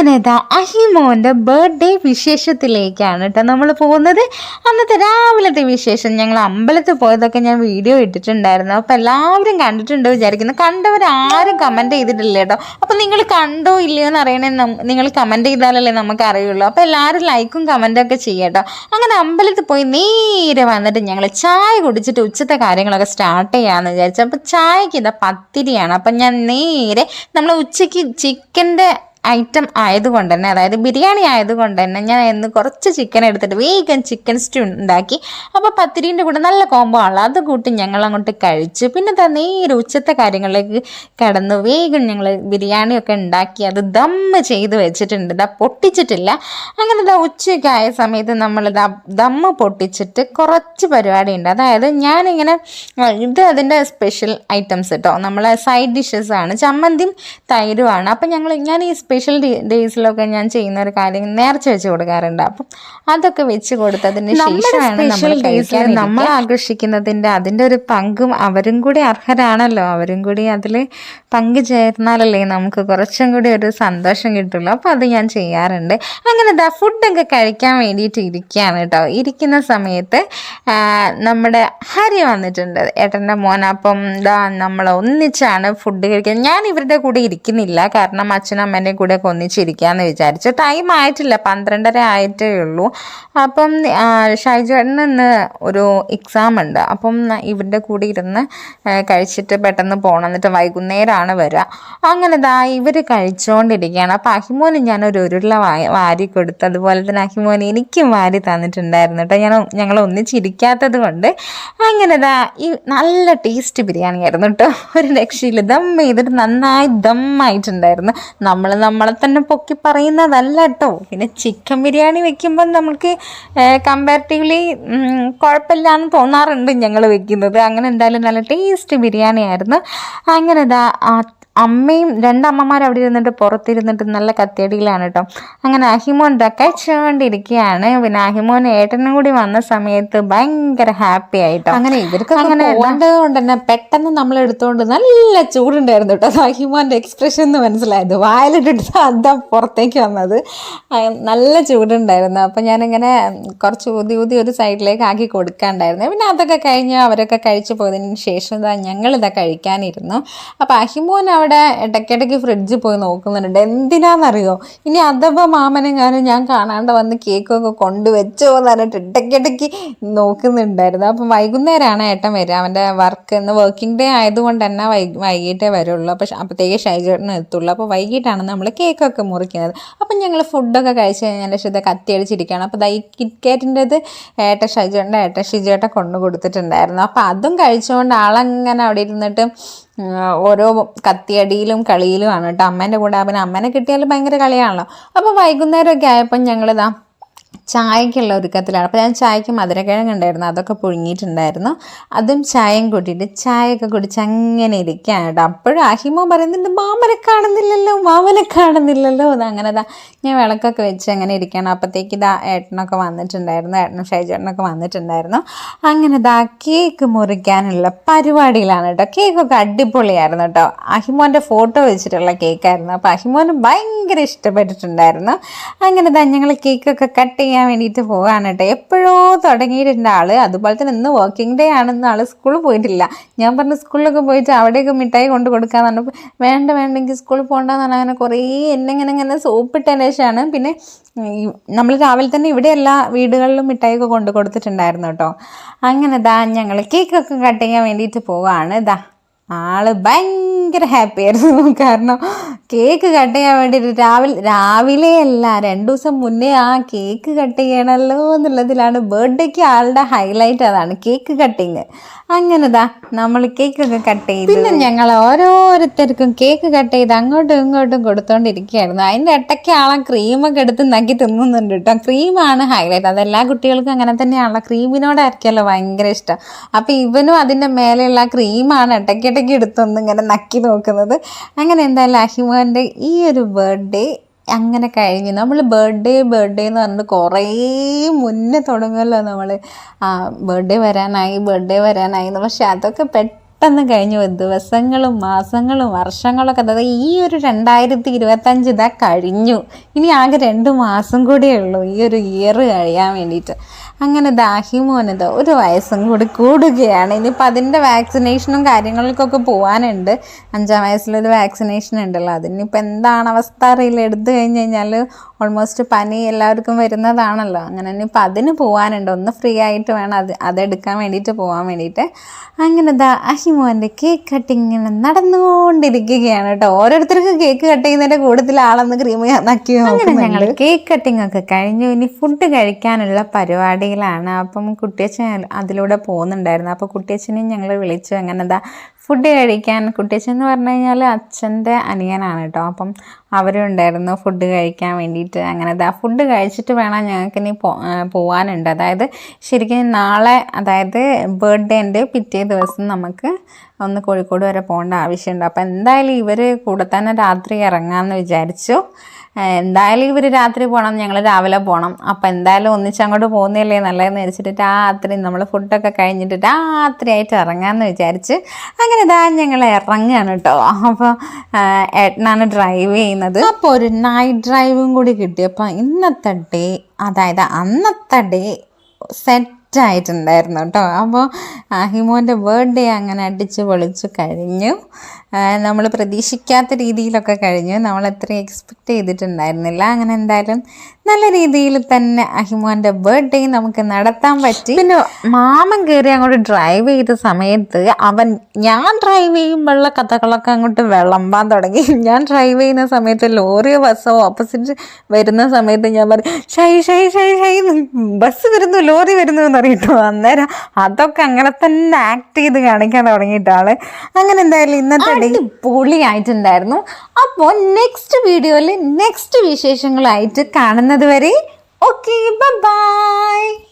അങ്ങനെ ഇതാ അഹിമോന്റെ ബർത്ത്ഡേ വിശേഷത്തിലേക്കാണ് കേട്ടോ നമ്മൾ പോകുന്നത്. അന്നത്തെ രാവിലത്തെ വിശേഷം ഞങ്ങൾ അമ്പലത്തിൽ പോയതൊക്കെ ഞാൻ വീഡിയോ ഇട്ടിട്ടുണ്ടായിരുന്നു. അപ്പോൾ എല്ലാവരും കണ്ടിട്ടുണ്ട് വിചാരിക്കുന്നു. കണ്ടവർ ആരും കമന്റ് ചെയ്തിട്ടില്ല കേട്ടോ അപ്പോൾ നിങ്ങൾ കണ്ടോ ഇല്ലയോ എന്ന് അറിയണേ നിങ്ങൾ കമന്റ് ചെയ്താലല്ലേ നമുക്ക് അറിയുള്ളൂ. അപ്പോൾ എല്ലാവരും ലൈക്കും കമന്റും ഒക്കെ ചെയ്യട്ടോ അങ്ങനെ അമ്പലത്തിൽ പോയി നേരെ വന്നിട്ട് ഞങ്ങൾ ചായ കുടിച്ചിട്ട് ഉച്ചത്തെ കാര്യങ്ങളൊക്കെ സ്റ്റാർട്ട് ചെയ്യാമെന്ന് വിചാരിച്ചു. അപ്പോൾ ചായക്ക് ഇതാ പത്തിരിയാണ്. അപ്പം ഞാൻ നേരെ നമ്മൾ ഉച്ചയ്ക്ക് ചിക്കന്റെ ഐറ്റം ആയതുകൊണ്ട് തന്നെ അതായത് ബിരിയാണി ആയതുകൊണ്ട് തന്നെ ഞാൻ ഇന്ന് കുറച്ച് ചിക്കൻ എടുത്തിട്ട് വേഗം ചിക്കൻ സ്റ്റൂ ഉണ്ടാക്കി. അപ്പോൾ പത്തിരീന്റെ കൂടെ നല്ല കോംബോ ആണല്ലോ. അത് കൂട്ടി ഞങ്ങൾ അങ്ങോട്ട് കഴിച്ചു. പിന്നെ ദാ നേരെ ഉച്ചത്തെ കാര്യങ്ങളിലേക്ക് കടന്നു. വേഗം ഞങ്ങൾ ബിരിയാണിയൊക്കെ ഉണ്ടാക്കി അത് ദമ്മ് ചെയ്ത് വെച്ചിട്ടുണ്ട്. ഇതാ പൊട്ടിച്ചിട്ടില്ല. അങ്ങനെ ഇതാ ഉച്ചയൊക്കെ ആയ സമയത്ത് നമ്മൾ ഇതാ ദമ്മ് പൊട്ടിച്ചിട്ട് കുറച്ച് പരിപാടി ഉണ്ട് അതായത് ഞാനിങ്ങനെ ഇത് അതിന്റെ സ്പെഷ്യൽ ഐറ്റംസ് കേട്ടോ നമ്മൾ സൈഡ് ഡിഷസ് ആണ്. ചമ്മന്തിയും തൈരുമാണ് അപ്പം ഞങ്ങൾ ഞാൻ ഈ സ്പെഷ്യൽ ഡേയ്സിലൊക്കെ ഞാൻ ചെയ്യുന്ന ഒരു കാര്യം നേർച്ച വെച്ച് കൊടുക്കാറുണ്ട്. അപ്പം അതൊക്കെ വെച്ച് കൊടുത്തതിന് ശേഷമാണ് നമ്മൾ കഴിക്കാൻ നമ്മൾ ആകർഷിക്കുന്നതിന്റെ അതിന്റെ ഒരു പങ്കും അവരും കൂടി അർഹരാണല്ലോ. അവരും കൂടി അതിൽ പങ്കു ചേർന്നാലല്ലേ നമുക്ക് കുറച്ചും കൂടി ഒരു സന്തോഷം കിട്ടുള്ളൂ. അപ്പോൾ അത് ഞാൻ ചെയ്യാറുണ്ട്. അങ്ങനെ എന്താ ഫുഡൊക്കെ കഴിക്കാൻ വേണ്ടിയിട്ട് ഇരിക്കുകയാണ് കേട്ടോ. ഇരിക്കുന്ന സമയത്ത് നമ്മുടെ ഹരി വന്നിട്ടുണ്ട്. ഏട്ടന്റെ മോൻ അപ്പം ദാ നമ്മൾ ഒന്നിച്ചാണ് ഫുഡ് കഴിക്കുന്നത്. ഞാൻ ഇവരുടെ കൂടെ ഇരിക്കുന്നില്ല. കാരണം അച്ഛനും അമ്മേന്റെയും കൂടെ ഒക്കെ ഒന്നിച്ചിരിക്കാമെന്ന് വിചാരിച്ചു. ടൈം ആയിട്ടില്ല. പന്ത്രണ്ടര ആയിട്ടേ ഉള്ളൂ. അപ്പം ആ, ഷൈജുവേട്ടന് ഇന്ന് ഒരു എക്സാം ഉണ്ട്. അപ്പം ഇവരുടെ കൂടെ ഇരുന്ന് കഴിച്ചിട്ട് പെട്ടെന്ന് പോകണം എന്നിട്ട് വൈകുന്നേരമാണ് വരിക അങ്ങനെ ദാ ഇവർ കഴിച്ചുകൊണ്ടിരിക്കുകയാണ് അപ്പം അഹിമോന് ഞാൻ ഒരു ഉരുള വാരി കൊടുത്തു അതുപോലെ തന്നെ അഹിമോൻ എനിക്കും വാരി തന്നിട്ടുണ്ടായിരുന്നു കേട്ടോ. ഞാൻ ഞങ്ങൾ ഒന്നിച്ചിരിക്കാത്തത് കൊണ്ട്. അങ്ങനെ ദാ ഈ നല്ല ടേസ്റ്റ് ബിരിയാണി ആയിരുന്നു കേട്ടോ. ഒരു രക്ഷയില്ല. ദം ചെയ്തിട്ട് നന്നായി ദം ആയിട്ടുണ്ടായിരുന്നു. നമ്മൾ നമ്മളെ തന്നെ പൊക്കി പറയുന്നതല്ല കേട്ടോ പിന്നെ ചിക്കൻ ബിരിയാണി വെക്കുമ്പോൾ നമുക്ക് കമ്പാരിറ്റീവ്ലി കുഴപ്പമില്ലാന്ന് തോന്നാറുണ്ട് ഞങ്ങൾ വെക്കുന്നത്. അങ്ങനെ എന്തായാലും നല്ല ടേസ്റ്റ് ബിരിയാണി ആയിരുന്നു അങ്ങനെ ആ അമ്മയും രണ്ടമ്മമാർ അവിടെ ഇരുന്നിട്ട് പുറത്തിരുന്നിട്ട് നല്ല കത്തിയടിയിലാണ് കേട്ടോ. അങ്ങനെ അഹിമോൻ ദാ കഴിച്ചുകൊണ്ടിരിക്കുകയാണ് പിന്നെ അഹിമോൻ ഏട്ടനും കൂടി വന്ന സമയത്ത് ഭയങ്കര ഹാപ്പി ആയിട്ടോ. അങ്ങനെ ഇവർക്ക് അങ്ങനെ കൊണ്ട് തന്നെ പെട്ടെന്ന് നമ്മൾ എടുത്തുകൊണ്ട് നല്ല ചൂടുണ്ടായിരുന്നു കേട്ടോ. അത് അഹിമാന്റെ എക്സ്പ്രഷൻ എന്ന് മനസ്സിലായത്. വായിലിട്ടിട്ട് അതാ പുറത്തേക്ക് വന്നത്. നല്ല ചൂടുണ്ടായിരുന്നു. അപ്പം ഞാനിങ്ങനെ കുറച്ച് ഊതി ഊതി ഒരു സൈഡിലേക്ക് ആക്കി കൊടുക്കാണ്ടായിരുന്നു. പിന്നെ അതൊക്കെ കഴിഞ്ഞ് അവരൊക്കെ കഴിച്ചു പോയതിന് ശേഷം ഇതാ ഞങ്ങളിതാ കഴിക്കാനിരുന്നു. അപ്പം അഹിമോൻ അവിടെ ഇടയ്ക്കിടയ്ക്ക് ഫ്രിഡ്ജിൽ പോയി നോക്കുന്നുണ്ട്. എന്തിനാണെന്നറിയോ ഇനി അഥവാ മാമനെങ്ങാനും ഞാൻ കാണാണ്ട് വന്ന് കേക്കൊക്കെ കൊണ്ടുവച്ചോ എന്ന് പറഞ്ഞിട്ട് ഇടയ്ക്കിടയ്ക്ക് നോക്കുന്നുണ്ടായിരുന്നു. അപ്പം വൈകുന്നേരമാണ് ഏട്ടൻ വരിക. അവന്റെ വർക്ക് ഇന്ന് വർക്കിംഗ് ഡേ ആയതുകൊണ്ട് തന്നെ വൈ വൈകിട്ടേ വരുള്ളൂ. അപ്പോൾ അപ്പോഴത്തേക്ക് ഷൈജേട്ടനും എത്തുള്ളൂ. അപ്പോൾ വൈകിട്ടാണ് നമ്മൾ കേക്കൊക്കെ മുറിക്കുന്നത്. അപ്പം ഞങ്ങൾ ഫുഡൊക്കെ കഴിച്ച് കഴിഞ്ഞാൽ ശുദ്ധ കത്തി അടിച്ചിരിക്കുകയാണ്. അപ്പോൾ ഈ കിറ്റ്കാറ്റിന്റെത് ഏട്ട ഷൈജേട്ടന്റെ ഏട്ട ഷിജേട്ട കൊണ്ടു കൊടുത്തിട്ടുണ്ടായിരുന്നു അപ്പോൾ അതും കഴിച്ചുകൊണ്ട് ആളങ്ങനെ അവിടെ ഇരുന്നിട്ട് ഓരോ കത്തിയടിയിലും കളിയിലുമാണ് കേട്ടോ. അമ്മേന്റെ കൂടെ പിന്നെ അമ്മേനെ കിട്ടിയാൽ ഭയങ്കര കളിയാണല്ലോ. അപ്പോൾ വൈകുന്നേരമൊക്കെ ആയപ്പം ഞങ്ങളിതാ ചായക്കുള്ള ഒരുക്കത്തിലാണ്. അപ്പോൾ ഞാൻ ചായക്ക് മധുരക്കിഴങ്ങ് ഉണ്ടായിരുന്നു. അതൊക്കെ പുഴുങ്ങിയിട്ടുണ്ടായിരുന്നു. അതും ചായയും കൂട്ടിയിട്ട് ചായയൊക്കെ കുടിച്ച് അങ്ങനെ ഇരിക്കുകയാണ് കേട്ടോ. അപ്പോഴും അഹിമോ പറയുന്നുണ്ട് മാമനെ കാണുന്നില്ലല്ലോ മാമനെ കാണുന്നില്ലല്ലോ. അത് അങ്ങനെ ദാ ഞാൻ വിളക്കൊക്കെ വെച്ച് അങ്ങനെ ഇരിക്കുകയാണ്. അപ്പോഴത്തേക്ക് ഇതാ ഏട്ടനൊക്കെ വന്നിട്ടുണ്ടായിരുന്നു. ഏട്ടനും ഷൈജേട്ടനൊക്കെ വന്നിട്ടുണ്ടായിരുന്നു. അങ്ങനെ ദാ കേക്ക് മുറിക്കാനുള്ള പരിപാടിയിലാണ് കേട്ടോ. കേക്കൊക്കെ അടിപൊളിയായിരുന്നു കേട്ടോ. അഹിമോന്റെ ഫോട്ടോ വെച്ചിട്ടുള്ള കേക്കായിരുന്നു. അപ്പോൾ അഹിമോന് ഭയങ്കര ഇഷ്ടപ്പെട്ടിട്ടുണ്ടായിരുന്നു. അങ്ങനെ ദാ ഞങ്ങൾ കേക്കൊക്കെ കട്ട് ചെയ്യാൻ വേണ്ടിയിട്ട് പോകാണ് കേട്ടോ. എപ്പോഴോ തുടങ്ങിയിട്ടുണ്ട് ആൾ. അതുപോലെ തന്നെ ഇന്ന് വർക്കിംഗ് ഡേ ആണെന്ന് ആൾ സ്കൂളിൽ പോയിട്ടില്ല. ഞാൻ പറഞ്ഞു സ്കൂളിലൊക്കെ പോയിട്ട് അവിടെയൊക്കെ മിഠായി കൊണ്ട് കൊടുക്കാൻ പറഞ്ഞപ്പോൾ വേണ്ട വേണ്ടെങ്കിൽ സ്കൂളിൽ പോകണ്ടെന്ന് പറഞ്ഞാൽ അങ്ങനെ കുറേ എന്നെ ഇങ്ങനെ ഇങ്ങനെ സോപ്പിട്ടതിന് ശേഷമാണ്. പിന്നെ നമ്മൾ രാവിലെ തന്നെ ഇവിടെ എല്ലാ വീടുകളിലും മിഠായിയൊക്കെ കൊണ്ട് കൊടുത്തിട്ടുണ്ടായിരുന്നു കേട്ടോ. അങ്ങനെ ദാ ഞങ്ങൾ കേക്കൊക്കെ കട്ട് ചെയ്യാൻ വേണ്ടിയിട്ട് പോവാണ്. ദാ. ആൾ ഭയങ്കര ഹാപ്പി ആയിരുന്നു. കാരണം കേക്ക് കട്ട് ചെയ്യാൻ വേണ്ടിയിട്ട് രാവിലെ രാവിലെ അല്ല രണ്ടു ദിവസം മുന്നേ ആ കേക്ക് കട്ട് ചെയ്യണമല്ലോ എന്നുള്ളതിലാണ് ബർത്ത്ഡേക്ക് ആളുടെ ഹൈലൈറ്റ് അതാണ് കേക്ക് കട്ടിങ് അങ്ങനെ ദാ നമ്മൾ കേക്കൊക്കെ കട്ട് ചെയ്ത്. പിന്നെ ഞങ്ങൾ ഓരോരുത്തർക്കും കേക്ക് കട്ട് ചെയ്ത് അങ്ങോട്ടും ഇങ്ങോട്ടും കൊടുത്തോണ്ടിരിക്കുകയായിരുന്നു. അതിന്റെ ഇടയ്ക്ക് ആളെ ക്രീമൊക്കെ എടുത്ത് നക്കി തിന്നുന്നുണ്ട് കേട്ടോ. ക്രീമാണ് ഹൈലൈറ്റ് അതെല്ലാ കുട്ടികൾക്കും അങ്ങനെ തന്നെയാണല്ലോ. ക്രീമിനോടായിരിക്കുമല്ലോ ഭയങ്കര ഇഷ്ടം. അപ്പം ഇവനും അതിന്റെ മേലെയുള്ള ക്രീമാണ് ഇടയ്ക്കിടയ്ക്ക് എടുത്തൊന്ന് ഇങ്ങനെ നക്കി നോക്കുന്നത്. അങ്ങനെ എന്തായാലും അഹിമോന്റെ ഈ ഒരു ബർത്ത്ഡേ അങ്ങനെ കഴിഞ്ഞു. നമ്മൾ ബർത്ത്ഡേ ബർത്ത്ഡേ എന്ന് പറഞ്ഞിട്ട് കുറേ മുന്നേ തുടങ്ങുമല്ലോ നമ്മൾ ആ ബർത്ത്ഡേ വരാനായി ബർത്ത്ഡേ വരാനായി എന്ന്. പക്ഷെ അതൊക്കെ പെട്ടെന്ന് കഴിഞ്ഞു. ദിവസങ്ങളും മാസങ്ങളും വർഷങ്ങളൊക്കെ അതായത് ഈ ഒരു രണ്ടായിരത്തി ഇരുപത്തഞ്ച് ഇതാ കഴിഞ്ഞു. ഇനി ആകെ രണ്ട് മാസം കൂടിയേ ഉള്ളൂ ഈ ഒരു ഇയർ കഴിയാൻ വേണ്ടിയിട്ട്. അങ്ങനെ ദാഹിമോനത് ഒരു വയസ്സും കൂടി കൂടുകയാണ്. ഇനിയിപ്പോൾ അതിന്റെ വാക്സിനേഷനും കാര്യങ്ങൾക്കൊക്കെ പോകാനുണ്ട് അഞ്ചാം വയസ്സിലൊരു വാക്സിനേഷൻ ഉണ്ടല്ലോ. അതിനിപ്പോൾ എന്താണ് അവസ്ഥ അറിയില്ല. എടുത്തു കഴിഞ്ഞ് കഴിഞ്ഞാൽ ഓൾമോസ്റ്റ് പനി എല്ലാവർക്കും വരുന്നതാണല്ലോ. അങ്ങനെ തന്നെ ഇനിയിപ്പോൾ അതിന് പോകാനുണ്ട് ഒന്ന് ഫ്രീ ആയിട്ട് വേണം. അത് അതെടുക്കാൻ വേണ്ടിയിട്ട് പോകാൻ വേണ്ടിയിട്ട്. അങ്ങനെ ദാ അഹിമോന്റെ കേക്ക് കട്ടിങ് ഇങ്ങനെ നടന്നുകൊണ്ടിരിക്കുകയാണ് കേട്ടോ. ഓരോരുത്തർക്കും കേക്ക് കട്ട് ചെയ്യുന്നതിന്റെ കൂട്ടത്തിൽ ആളെന്ന് ക്രീം നക്കി അങ്ങനെ ഞങ്ങൾ കേക്ക് കട്ടിംഗ് ഒക്കെ കഴിഞ്ഞു. ഇനി ഫുഡ് കഴിക്കാനുള്ള പരിപാടികളാണ്. അപ്പം കുട്ടിയച്ഛൻ അതിലൂടെ പോകുന്നുണ്ടായിരുന്നു. അപ്പോൾ കുട്ടിയച്ഛനെയും ഞങ്ങൾ വിളിച്ചു. അങ്ങനെ ദാ ഫുഡ് കഴിക്കാൻ കുട്ടിയച്ഛൻ എന്ന് പറഞ്ഞു കഴിഞ്ഞാൽ അച്ഛന്റെ അനിയനാണ് കേട്ടോ. അപ്പം അവരും ഉണ്ടായിരുന്നു ഫുഡ് കഴിക്കാൻ വേണ്ടിയിട്ട്. അങ്ങനെ ദാ ഫുഡ് കഴിച്ചിട്ട് വേണം ഞങ്ങൾക്ക് ഇനി പോ പോവാനുണ്ട്. അതായത് ശരിക്കും നാളെ അതായത് ബർത്ത്ഡേന്റെ പിറ്റേ ദിവസം നമുക്ക് ഒന്ന് കോഴിക്കോട് വരെ പോകേണ്ട ആവശ്യമുണ്ട്. അപ്പോൾ എന്തായാലും ഇവർ കൂടെ തന്നെ രാത്രി ഇറങ്ങാമെന്ന് വിചാരിച്ചു. എന്തായാലും ഇവർ രാത്രി പോകണം ഞങ്ങൾ രാവിലെ പോകണം അപ്പം എന്തായാലും ഒന്നിച്ചങ്ങോട്ട് പോകുന്നില്ലേ നല്ലതെന്ന് വിചാരിച്ചിട്ട് രാത്രി നമ്മൾ ഫുഡൊക്കെ കഴിഞ്ഞിട്ട് രാത്രിയായിട്ട് ഇറങ്ങാമെന്ന് വിചാരിച്ച് അങ്ങനെ ഇതാ ഞങ്ങൾ ഇറങ്ങുകയാണ് കേട്ടോ അപ്പോൾ ഏട്ടനാണ് ഡ്രൈവ് ചെയ്യുന്നത്. അപ്പോൾ ഒരു നൈറ്റ് ഡ്രൈവും കൂടി കിട്ടിയപ്പോൾ ഇന്നത്തെ ഡേ അതായത് അന്നത്തെ ഡേ സെറ്റ് ആയിട്ടുണ്ടായിരുന്നു കേട്ടോ അപ്പോൾ ഹിമോന്റെ ബർത്ത്ഡേ അങ്ങനെ അടിച്ച് പൊളിച്ച് കഴിഞ്ഞു. നമ്മൾ പ്രതീക്ഷിക്കാത്ത രീതിയിലൊക്കെ കഴിഞ്ഞു. നമ്മൾ അത്രയും എക്സ്പെക്റ്റ് ചെയ്തിട്ടുണ്ടായിരുന്നില്ല. അങ്ങനെ എന്തായാലും നല്ല രീതിയിൽ തന്നെ അഹിമോന്റെ ബർത്ത്ഡേ നമുക്ക് നടത്താൻ പറ്റി. പിന്നെ മാമൻ കയറി അങ്ങോട്ട് ഡ്രൈവ് ചെയ്ത സമയത്ത് അവൻ ഞാൻ ഡ്രൈവ് ചെയ്യുമ്പോഴുള്ള കഥകളൊക്കെ അങ്ങോട്ട് വിളമ്പാൻ തുടങ്ങി. ഞാൻ ഡ്രൈവ് ചെയ്യുന്ന സമയത്ത് ലോറിയോ ബസ്സോ ഓപ്പോസിറ്റ് വരുന്ന സമയത്ത് ഞാൻ പറയും ഷൈ ഷൈ ഷൈ ഷൈ ബസ് വരുന്നു ലോറി വരുന്നു എന്ന് അറിയിട്ടോ അന്നേരം അതൊക്കെ അങ്ങനെ തന്നെ ആക്ട് ചെയ്ത് കാണിക്കാൻ തുടങ്ങിയിട്ടാണ്. അങ്ങനെ എന്തായാലും ഇന്നത്തെ ഡേ പൊളിയായിട്ടുണ്ടായിരുന്നു അപ്പോൾ നെക്സ്റ്റ് വീഡിയോയിൽ നെക്സ്റ്റ് വിശേഷങ്ങളായിട്ട് കാണുന്നത് വരെ ഓക്കെ ബൈ